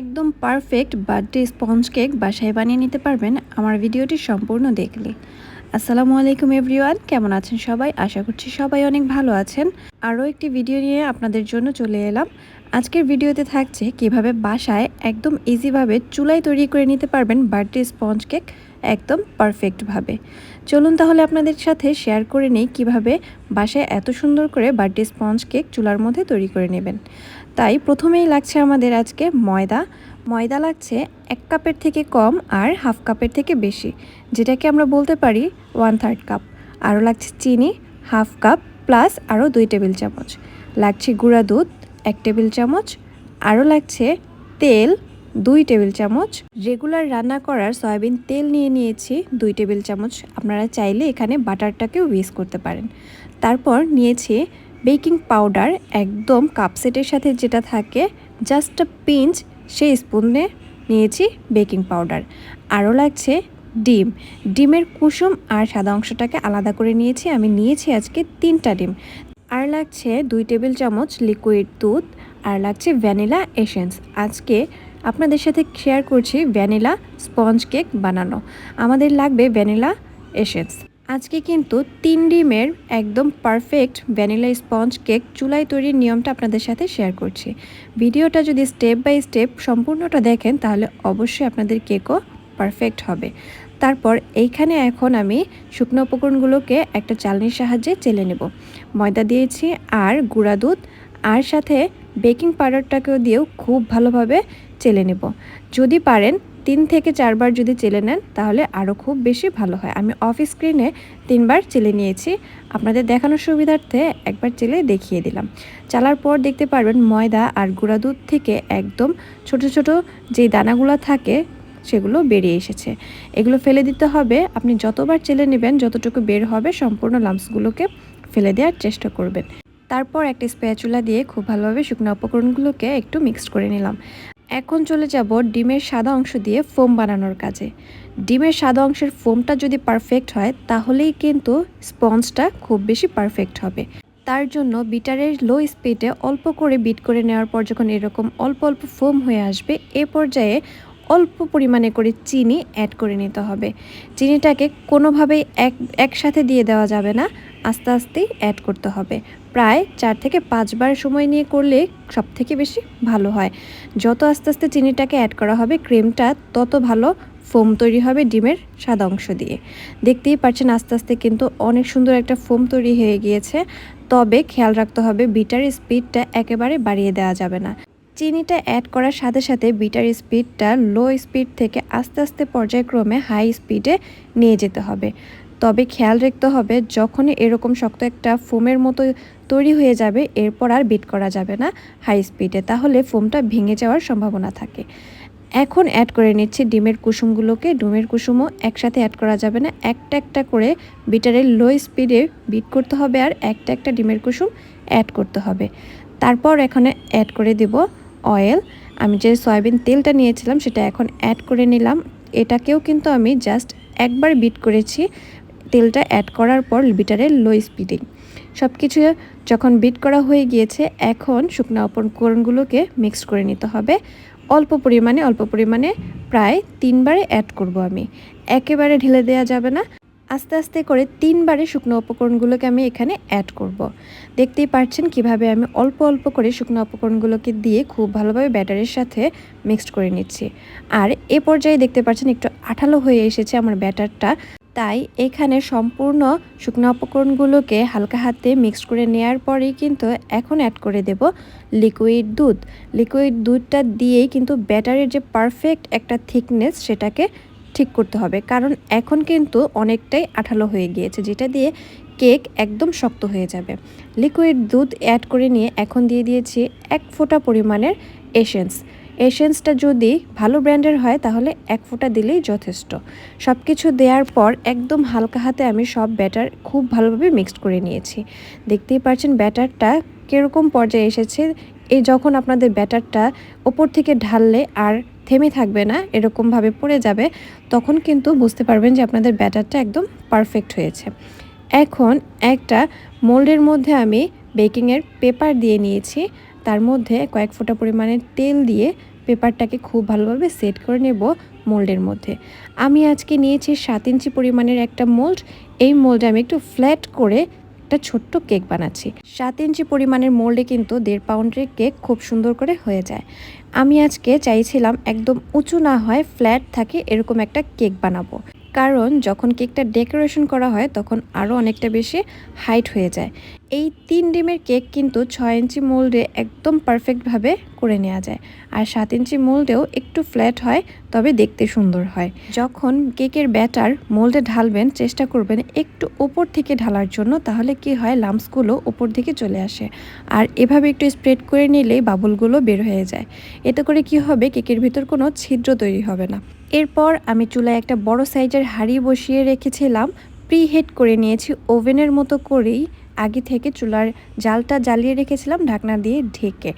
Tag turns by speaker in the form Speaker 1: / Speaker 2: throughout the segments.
Speaker 1: একদম perfect birthday sponge cake বাসায় বানিয়ে নিতে পারবেন আমার ভিডিওটি সম্পূর্ণ দেখলে। আসসালামু আলাইকুম এভরিওয়ান কেমন আছেন সবাই? আশা করছি সবাই অনেক ভালো আছেন। আরও একটি ভিডিও নিয়ে আপনাদের জন্য চলে এলাম। আজকের ভিডিওতে থাকছে কীভাবে বাসায় একদম ইজিভাবে চুলায় তৈরি করে নিতে পারবেন বার্থডে স্পঞ্জ কেক একদম পারফেক্টভাবে চলুন তাহলে আপনাদের সাথে শেয়ার করে নিই কীভাবে বাসায় এত সুন্দর করে বার্থডে স্পঞ্জ কেক চুলার মধ্যে তৈরি করে নেবেন। তাই প্রথমেই লাগছে আমাদের আজকে ময়দা। ময়দা লাগছে এক কাপের থেকে কম আর হাফ কাপের থেকে বেশি, যেটাকে আমরা বলতে পারি ওয়ান থার্ড কাপ আরও লাগছে চিনি হাফ কাপ প্লাস আরও দুই টেবিল চামচ। লাগছে গুঁড়া দুধ, এক টেবিল চামচ। আরও লাগছে তেল, দুই টেবিল চামচ। রেগুলার রান্না করার সয়াবিন তেল নিয়ে নিয়েছি, দুই টেবিল চামচ। আপনারা চাইলে এখানে বাটারটাকেও ইউজ করতে পারেন। তারপর নিয়েছি বেকিং পাউডার একদম কাপসেটের সাথে যেটা থাকে জাস্ট পিঞ্চ সেই স্পুনে নিয়েছি বেকিং পাউডার। আরও লাগছে ডিম। ডিমের কুসুম আর সাদা অংশটাকে আলাদা করে নিয়েছি, আমি নিয়েছি আজকে তিনটা ডিম। আর লাগছে দুই টেবিল চামচ লিকুইড দুধ, আর লাগছে ভ্যানিলা এসেন্স আজকে আপনাদের সাথে শেয়ার করছি ভ্যানিলা স্পঞ্জ কেক বানানো। আমাদের লাগবে ভ্যানিলা এসেন্স আজকে কিন্তু তিন ডিমের একদম পারফেক্ট ভ্যানিলা স্পঞ্জ কেক চুলায় তৈরির নিয়মটা আপনাদের সাথে শেয়ার করছি। ভিডিওটা যদি স্টেপ বাই স্টেপ সম্পূর্ণটা দেখেন, তাহলে অবশ্যই আপনাদের কেকও পারফেক্ট হবে। তারপর এইখানে এখন আমি শুকনো উপকরণগুলোকে একটা চালনির সাহায্যে চেলে নেব। ময়দা দিয়েছি, আর গুঁড়া দুধ, আর সাথে বেকিং পাউডারটাকেও দিয়েও খুব ভালোভাবে চেলে নেব। যদি পারেন তিন থেকে চারবার যদি চেলে নেন, তাহলে আরও খুব বেশি ভালো হয়। আমি অফ স্ক্রিনে তিনবার চেলে নিয়েছি। আপনাদের দেখানোর সুবিধার্থে একবার চেলে দেখিয়ে দিলাম। চালার পর দেখতে পারবেন ময়দা আর গুঁড়া দুধ থেকে একদম ছোট ছোট যেই দানাগুলো থাকে, সেগুলো বেরিয়ে এসেছে। এগুলো ফেলে দিতে হবে। আপনি যতবার চেলে নেবেন, যতটুকু বের হবে, সম্পূর্ণ লাম্পসগুলোকে ফেলে দেওয়ার চেষ্টা করবেন। তারপর একটা স্প্যাচুলা দিয়ে খুব ভালোভাবে শুকনো উপকরণগুলোকে একটু মিক্সড করে নিলাম। এখন চলে যাব ডিমের সাদা অংশ দিয়ে ফোম বানানোর কাজে। ডিমের সাদা অংশের ফোমটা যদি পারফেক্ট হয়, তাহলেই কিন্তু স্পঞ্জটা খুব বেশি পারফেক্ট হবে। তার জন্য বিটারের লো স্পিডে অল্প করে বিট করে নেওয়ার পর যখন এরকম অল্প অল্প ফোম হয়ে আসবে, এ পর্যায়ে অল্প পরিমাণে করে চিনি অ্যাড করে নিতে হবে। চিনিটাকে কোনোভাবেই এক, একসাথে দিয়ে দেওয়া যাবে না, আস্তে আস্তেই অ্যাড করতে হবে। প্রায় চার থেকে পাঁচবার সময় নিয়ে করলে সব থেকে বেশি ভালো হয়। যত আস্তে আস্তে চিনিটাকে অ্যাড করা হবে ক্রিমটা তত ভালো ফোম তৈরি হবে ডিমের সাদা অংশ দিয়ে। দেখতেই পাচ্ছেন আস্তে আস্তে কিন্তু অনেক সুন্দর একটা ফোম তৈরি হয়ে গিয়েছে। তবে খেয়াল রাখতে হবে বিটার স্পিডটা একেবারে বাড়িয়ে দেওয়া যাবে না। চিনিটা অ্যাড করার সাথে সাথে বিটার স্পিডটা লো স্পিড থেকে আস্তে আস্তে পর্যায়ক্রমে হাই স্পিডে নিয়ে যেতে হবে। তবে খেয়াল রাখতে হবে, যখনই এরকম শক্ত একটা ফোমের মতো তৈরি হয়ে যাবে, এরপর আর বিট করা যাবে না হাই স্পিডে তাহলে ফোমটা ভেঙে যাওয়ার সম্ভাবনা থাকে। এখন অ্যাড করে নিচ্ছি ডিমের কুসুমগুলোকে। ডিমের কুসুমও একসাথে অ্যাড করা যাবে না। একটা একটা করে বিটারের লো স্পিডে বিট করতে হবে আর একটা একটা ডিমের কুসুম অ্যাড করতে হবে। তারপর এখানে অ্যাড করে দেব অয়েল আমি যে সয়াবিন তেলটা নিয়েছিলাম সেটা এখন অ্যাড করে নিলাম। এটাকেও কিন্তু আমি জাস্ট একবার বিট করেছি। তেলটা অ্যাড করার পর বিটারের লো স্পিডিং সব কিছু যখন বিট করা হয়ে গিয়েছে, এখন শুকনো উপকরণগুলোকে মিক্সড করে নিতে হবে। অল্প পরিমাণে অল্প পরিমাণে প্রায় তিনবারে অ্যাড করব আমি। একেবারে ঢেলে দেওয়া যাবে না। আস্তে আস্তে করে তিনবারে শুকনো উপকরণগুলোকে আমি এখানে অ্যাড করব। দেখতেই পাচ্ছেন কীভাবে আমি অল্প অল্প করে শুকনো উপকরণগুলোকে দিয়ে খুব ভালোভাবে ব্যাটারের সাথে মিক্সড করে নিচ্ছি। আর এ পর্যায়ে দেখতে পাচ্ছেন একটু আঠালো হয়ে এসেছে আমার ব্যাটারটা। তাই এখানে সম্পূর্ণ শুকনো উপকরণগুলোকে হালকা হাতে মিক্সড করে নেওয়ার পরেই কিন্তু এখন অ্যাড করে দেব লিকুইড দুধ। লিকুইড দুধটা দিয়েই কিন্তু ব্যাটারের যে পারফেক্ট একটা থিকনেস সেটাকে ঠিক করতে হবে। কারণ এখন কিন্তু অনেকটাই আঠালো হয়ে গিয়েছে, যেটা দিয়ে কেক একদম শক্ত হয়ে যাবে। লিকুইড দুধ অ্যাড করে নিয়ে এখন দিয়ে দিয়েছি এক ফোঁটা পরিমাণের এসেন্স এসেন্সটা যদি ভালো ব্র্যান্ডের হয়, তাহলে এক ফোঁটা দিলেই যথেষ্ট। সব কিছু দেওয়ার পর একদম হালকা হাতে আমি সব ব্যাটার খুব ভালোভাবে মিক্সড করে নিয়েছি। দেখতেই পাচ্ছেন ব্যাটারটা কীরকম পর্যায়ে এসেছে। এই যখন আপনাদের ব্যাটারটা ওপর থেকে ঢাললে আর থেমে থাকবে না, এরকমভাবে পড়ে যাবে, তখন কিন্তু বুঝতে পারবেন যে আপনাদের ব্যাটারটা একদম পারফেক্ট হয়েছে। এখন একটা মোল্ডের মধ্যে আমি বেকিংয়ের পেপার দিয়ে নিয়েছি। তার মধ্যে কয়েক ফোঁটা পরিমাণে তেল দিয়ে পেপারটাকে খুব ভালোভাবে সেট করে নেব মোল্ডের মধ্যে। আমি আজকে নিয়েছি সাত ইঞ্চি পরিমাণের একটা মোল্ড। এই মোল্ডে আমি একটু ফ্ল্যাট করে একটা ছোট্ট কেক বানাচ্ছি। সাত ইঞ্চি পরিমাণের মোল্ডে কিন্তু দেড় পাউন্ডের কেক খুব সুন্দর করে হয়ে যায়। আমি আজকে চাইছিলাম একদম উঁচু না হয় ফ্ল্যাট থাকে এরকম একটা কেক বানাবো। কারণ যখন কেকটা ডেকোরেশন করা হয়, তখন আরও অনেকটা বেশি হাইট হয়ে যায়। এই তিন ডিমের কেক কিন্তু ছয় ইঞ্চি মোল্ডে একদম পারফেক্টভাবে করে নেওয়া যায়। আর সাত ইঞ্চি মোল্ডেও একটু ফ্ল্যাট হয়, তবে দেখতে সুন্দর হয়। যখন কেকের ব্যাটার মোল্ডে ঢালবেন, চেষ্টা করবেন একটু ওপর থেকে ঢালার জন্য, তাহলে কি হয়, লাম্পসগুলো ওপর দিকে চলে আসে। আর এভাবে একটু স্প্রেড করে নিলেই বাবুলগুলো বের হয়ে যায়। এতে করে কি হবে, কেকের ভিতর কোনো ছিদ্র তৈরি হবে না। এরপর আমি চুলায় একটা বড় সাইজের হাঁড়ি বসিয়ে রেখেছিলাম। প্রিহেট করে নিয়েছি ওভেনের মতো করেই। আগে থেকে চুলার জালটা জ্বালিয়ে রেখেছিলাম ঢাকনা দিয়ে ঢেকে।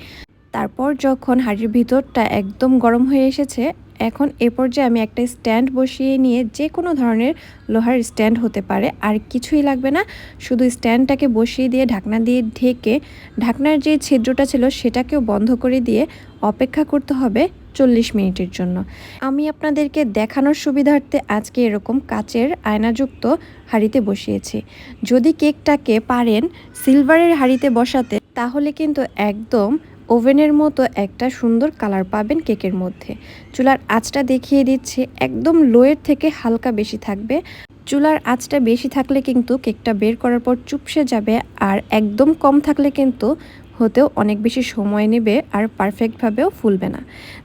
Speaker 1: তারপর যখন হাঁড়ির ভিতরটা একদম গরম হয়ে এসেছে এখন এ পর্যায়ে আমি একটা স্ট্যান্ড বসিয়ে নিয়ে যে কোনো ধরনের লোহার স্ট্যান্ড হতে পারে, আর কিছুই লাগবে না। শুধু স্ট্যান্ডটাকে বসিয়ে দিয়ে ঢাকনা দিয়ে ঢেকে ঢাকনার যে ছিদ্রটা ছিল সেটাকেও বন্ধ করে দিয়ে অপেক্ষা করতে হবে চল্লিশ মিনিটের জন্য। আমি আপনাদেরকে দেখানোর সুবিধার্থে আজকে এরকম কাচের আয়নাযুক্ত হাঁড়িতে বসিয়েছি। যদি কেকটাকে পারেন, সিলভারের হাঁড়িতে বসাতে, তাহলে কিন্তু একদম ওভেনের মতো একটা সুন্দর কালার পাবেন কেকের মধ্যে। চুলার আঁচটা দেখিয়ে দিচ্ছি, একদম লোয়ের থেকে হালকা বেশি থাকবে। চুলার আঁচটা বেশি থাকলে কিন্তু কেকটা বের করার পর চুপসে যাবে আর একদম কম থাকলে কিন্তু হতেও অনেক বেশি সময় নেবে আর পারফেক্টভাবেও ফুলবে না।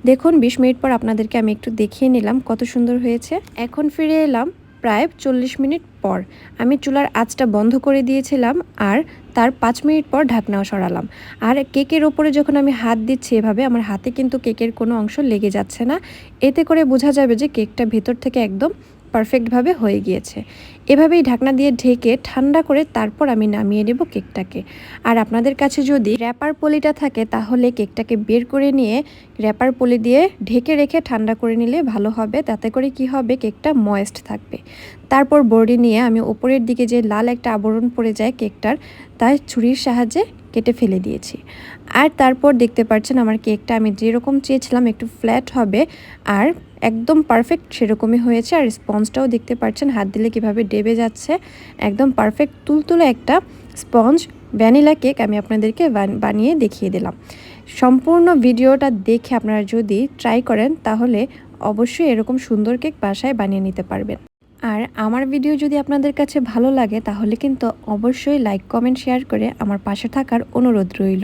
Speaker 1: দেখুন, বিশ মিনিট পর আপনাদেরকে আমি একটু দেখিয়ে নিলাম কত সুন্দর হয়েছে। এখন ফিরে এলাম প্রায় চল্লিশ মিনিট পর আমি চুলার আঁচটা বন্ধ করে দিয়েছিলাম আর তার পাঁচ মিনিট পর ঢাকনাও সরালাম। আর কেকের ওপরে যখন আমি হাত দিচ্ছি এভাবে, আমার হাতে কিন্তু কেকের কোনো অংশ লেগে যাচ্ছে না। এতে করে বোঝা যাবে যে কেকটা ভেতর থেকে একদম পারফেক্টভাবে হয়ে গিয়েছে। এভাবেই ঢাকনা দিয়ে ঢেকে ঠান্ডা করে তারপর আমি নামিয়ে নেব কেকটাকে। আর আপনাদের কাছে যদি র্যাপার পলিটা থাকে, তাহলে কেকটাকে বের করে নিয়ে র্যাপার পলি দিয়ে ঢেকে রেখে ঠান্ডা করে নিলে ভালো হবে। তাতে করে কি হবে, কেকটা ময়েস্ট থাকবে। তারপর বড়ি নিয়ে আমি ওপরের দিকে যে লাল একটা আবরণ পড়ে যায় কেকটার তাই ছুরির সাহায্যে কেটে ফেলে দিয়েছি। আর তারপর দেখতে পাচ্ছেন আমার কেকটা, আমি যেরকম চেয়েছিলাম একটু ফ্ল্যাট হবে, আর একদম পারফেক্ট সেরকমই হয়েছে। আর স্পঞ্জটাও দেখতে পাচ্ছেন হাত দিলে কীভাবে ডেবে যাচ্ছে। একদম পারফেক্ট তুলতুলে একটা স্পঞ্জ ভ্যানিলা কেক আমি আপনাদেরকে বানিয়ে দেখিয়ে দিলাম। সম্পূর্ণ ভিডিওটা দেখে আপনারা যদি ট্রাই করেন, তাহলে অবশ্যই এরকম সুন্দর কেক বাসায় বানিয়ে নিতে পারবেন। আর আমার ভিডিও যদি আপনাদের কাছে ভালো লাগে, তাহলে কিন্তু অবশ্যই লাইক কমেন্ট শেয়ার করে আমার পাশে থাকার অনুরোধ রইল।